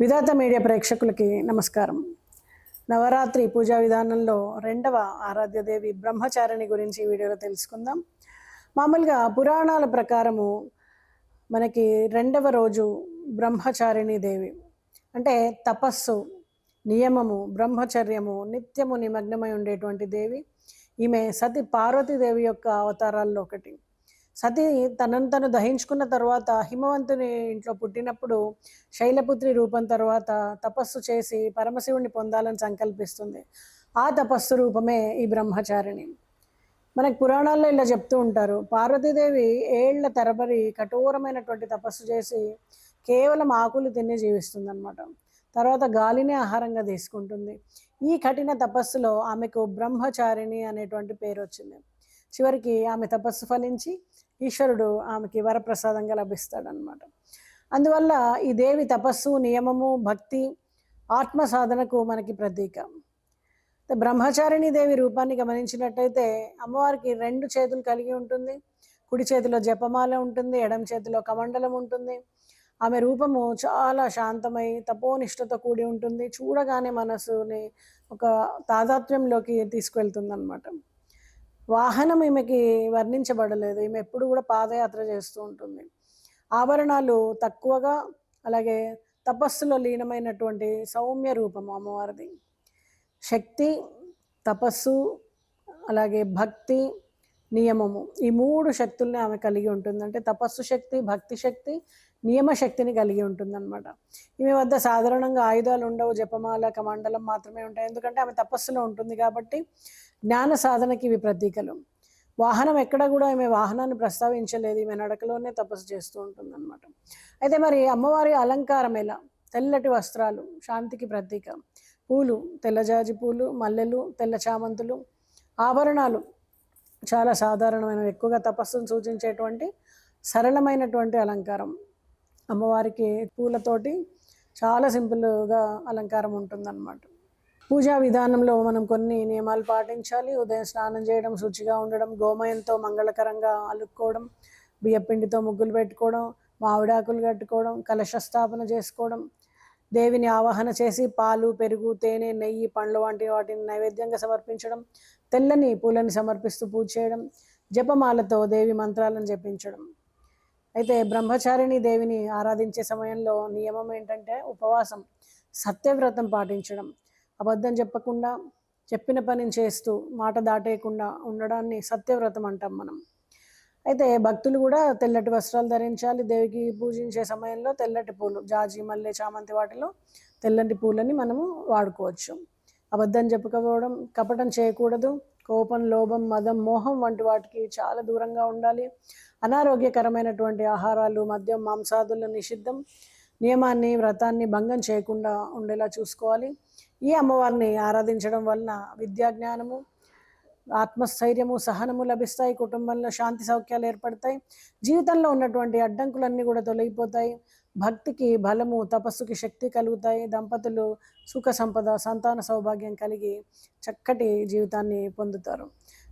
విధాత media ప్రేక్షకులకి నమస్కారం. నవరాత్రి పూజా విధానంలో రెండవ ఆరాధ్యదేవి బ్రహ్మచారిణి గురించి ఈ వీడియోలో తెలుసుకుందాం. మామూలుగా పురాణాల ప్రకారము మనకి రెండవ రోజు బ్రహ్మచారిణి దేవి. అంటే తపస్సు నియమము బ్రహ్మచర్యము నిత్యము నిమగ్నమై ఉండేటువంటి దేవి. ఈమె సతి పార్వతీదేవి యొక్క అవతారాల్లో ఒకటి. సతి తనను తను దహించుకున్న తర్వాత హిమవంతుని ఇంట్లో పుట్టినప్పుడు శైలపుత్రి రూపం తర్వాత తపస్సు చేసి పరమశివుణ్ణి పొందాలని సంకల్పిస్తుంది. ఆ తపస్సు రూపమే ఈ బ్రహ్మచారిణి. మనకు పురాణాల్లో ఇలా చెప్తూ ఉంటారు పార్వతీదేవి ఏళ్ళ తరబడి కఠోరమైనటువంటి తపస్సు చేసి కేవలం ఆకులు తిని జీవిస్తుందన్నమాట. తర్వాత గాలిని ఆహారంగా తీసుకుంటుంది. ఈ కఠిన తపస్సులో ఆమెకు బ్రహ్మచారిణి అనేటువంటి పేరు వచ్చింది చివరికి ఆమె తపస్సు ఫలించి ఈశ్వరుడు ఆమెకి వరప్రసాదంగా లభిస్తాడనమాట అందువల్ల ఈ దేవి తపస్సు నియమము భక్తి ఆత్మ సాధనకు మనకి ప్రతీక. బ్రహ్మచారిణి దేవి రూపాన్ని గమనించినట్టయితే అమ్మవారికి రెండు చేతులు కలిగి ఉంటుంది. కుడి చేతిలో జపమాల ఉంటుంది ఎడం చేతిలో కమండలం ఉంటుంది. ఆమె రూపము చాలా శాంతమై తపోనిష్టతో కూడి ఉంటుంది. చూడగానే మనసుని ఒక తాదాత్మ్యంలోకి తీసుకువెళ్తుంది అనమాట వాహనం ఈమెకి వర్ణించబడలేదు. ఈమె ఎప్పుడు కూడా పాదయాత్ర చేస్తూ ఉంటుంది. ఆభరణాలు తక్కువగా అలాగే తపస్సులో లీనమైనటువంటి సౌమ్య రూపం అమ్మవారిది. శక్తి తపస్సు అలాగే భక్తి నియమము ఈ మూడు శక్తుల్ని ఆమె కలిగి ఉంటుంది. అంటే తపస్సు శక్తి భక్తి శక్తి నియమ శక్తిని కలిగి ఉంటుందన్నమాట. ఈమె వద్ద సాధారణంగా ఆయుధాలు ఉండవు జపమాల కమండలం మాత్రమే ఉంటాయి. ఎందుకంటే ఆమె తపస్సులో ఉంటుంది కాబట్టి జ్ఞాన సాధనకి ఇవి ప్రతీకలు వాహనం ఎక్కడ కూడా ఆమె వాహనాన్ని ప్రస్తావించలేదు. ఈమె నడకలోనే తపస్సు చేస్తూ ఉంటుంది అనమాట అయితే మరి అమ్మవారి అలంకారం ఎలా? తెల్లటి వస్త్రాలు శాంతికి ప్రతీక. పూలు తెల్లజాజి పూలు మల్లెలు తెల్ల చామంతులు. ఆభరణాలు చాలా సాధారణమైన ఎక్కువగా తపస్సును సూచించేటువంటి సరళమైనటువంటి అలంకారం. అమ్మవారికి పూలతోటి చాలా సింపుల్గా అలంకారం ఉంటుందన్నమాట. పూజా విధానంలో మనం కొన్ని నియమాలు పాటించాలి. ఉదయం స్నానం చేయడం శుచిగా ఉండడం గోమయంతో మంగళకరంగా అలుక్కోవడం బియ్యపిండితో ముగ్గులు పెట్టుకోవడం మామిడాకులు కట్టుకోవడం కలశ స్థాపన చేసుకోవడం దేవిని ఆవాహన చేసి పాలు పెరుగు తేనె నెయ్యి పండ్లు వంటి వాటిని నైవేద్యంగా సమర్పించడం తెల్లని పూలని సమర్పిస్తూ పూజ చేయడం జపమాలతో దేవి మంత్రాలను జపించడం. అయితే బ్రహ్మచారిణి దేవిని ఆరాధించే సమయంలో నియమం ఏంటంటే ఉపవాసం సత్యవ్రతం పాటించడం. అబద్ధం చెప్పకుండా చెప్పిన పనిని చేస్తూ మాట దాటేయకుండా ఉండడాన్ని సత్యవ్రతం అంటాం మనం. అయితే భక్తులు కూడా తెల్లటి వస్త్రాలు ధరించాలి దేవికి పూజించే సమయంలో తెల్లటి పూలు జాజి మల్లె చామంతి వాటిలో తెల్లటి పూలని మనము వాడుకోవచ్చు. అబద్ధం చెప్పుకోవడం కపటం చేయకూడదు. కోపం లోభం మదం మోహం వంటి వాటికి చాలా దూరంగా ఉండాలి. అనారోగ్యకరమైనటువంటి ఆహారాలు మద్యం మాంసాదులు నిషిద్ధం నియమాన్ని వ్రతాన్ని భంగం చేయకుండా ఉండేలా చూసుకోవాలి. ఈ అమ్మవారిని ఆరాధించడం వలన విద్యా జ్ఞానము ఆత్మస్థైర్యము సహనము లభిస్తాయి. కుటుంబంలో శాంతి సౌఖ్యాలు ఏర్పడతాయి. జీవితంలో ఉన్నటువంటి అడ్డంకులన్నీ కూడా తొలగిపోతాయి. భక్తికి బలము తపస్సుకి శక్తి కలుగుతాయి. దంపతులు సుఖ సంపద సంతాన సౌభాగ్యం కలిగి చక్కటి జీవితాన్ని పొందుతారు.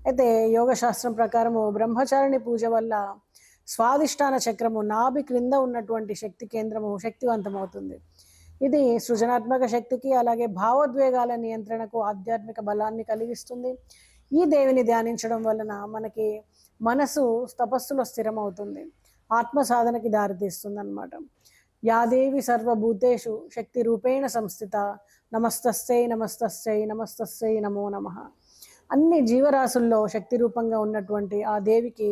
అయితే యోగ శాస్త్రం ప్రకారము బ్రహ్మచారిణి పూజ వల్ల స్వాదిష్టాన చక్రము నాభి క్రింద ఉన్నటువంటి శక్తి కేంద్రము శక్తివంతమవుతుంది. ఇది సృజనాత్మక శక్తికి అలాగే భావోద్వేగాల నియంత్రణకు ఆధ్యాత్మిక బలాన్ని కలిగిస్తుంది. ఈ దేవిని ధ్యానించడం వలన మనకి మనసు తపస్సులో స్థిరమవుతుంది. ఆత్మ సాధనకి దారితీస్తుంది అనమాట యాదేవి సర్వభూతేషు శక్తి రూపేణ సంస్థిత నమస్తస్యై నమస్తస్యై నమస్తస్యై నమో నమ. అన్ని జీవరాశుల్లో శక్తి రూపంగా ఉన్నటువంటి ఆ దేవికి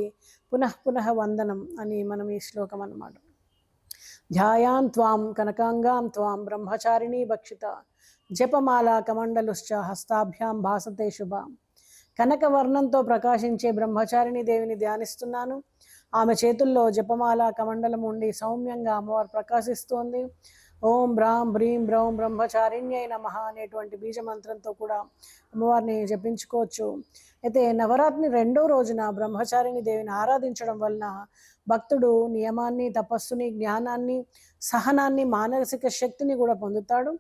పునః పునః వందనం అని మనం ఈ శ్లోకం అన్నమాట. ధ్యాయాం త్వాం కనకాంగాం త్వాం బ్రహ్మచారిణీ భక్షిత. జపమాల కమండలుశ్చ హస్తాభ్యాం భాసతే శుభాం. కనక వర్ణంతో ప్రకాశించే బ్రహ్మచారిణి దేవిని ధ్యానిస్తున్నాను. ఆమె చేతుల్లో జపమాల కమండలం ఉండి సౌమ్యంగా అమ్మవారు ప్రకాశిస్తోంది. ఓం బ్రాం బ్రీం బ్రౌం బ్రహ్మచారిణ్యై నమ అనేటువంటి బీజ మంత్రంతో కూడా అమ్మవారిని జపించుకోవచ్చు. అయితే నవరాత్రి రెండో రోజున బ్రహ్మచారిణి దేవిని ఆరాధించడం వలన భక్తుడు నియమాన్ని తపస్సుని జ్ఞానాన్ని సహనాన్ని మానసిక శక్తిని కూడా పొందుతాడు.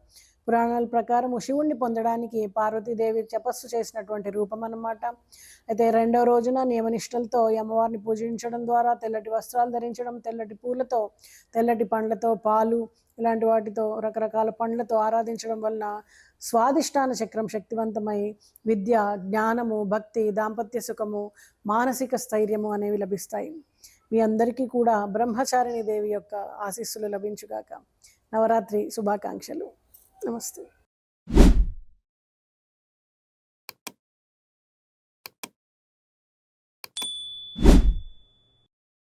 పురాణాల ప్రకారం శివుణ్ణి పొందడానికి పార్వతీదేవి తపస్సు చేసినటువంటి రూపం అన్నమాట. అయితే రెండో రోజున నియమనిష్టలతో అమ్మవారిని పూజించడం ద్వారా తెల్లటి వస్త్రాలు ధరించడం తెల్లటి పూలతో తెల్లటి పండ్లతో పాలు ఇలాంటి వాటితో రకరకాల పండ్లతో ఆరాధించడం వలన స్వాదిష్టాన చక్రం శక్తివంతమై విద్య జ్ఞానము భక్తి దాంపత్య సుఖము మానసిక స్థైర్యము అనేవి లభిస్తాయి. మీ అందరికీ కూడా బ్రహ్మచారిణి దేవి యొక్క ఆశీస్సులు లభించుగాక. నవరాత్రి శుభాకాంక్షలు. నమస్తే.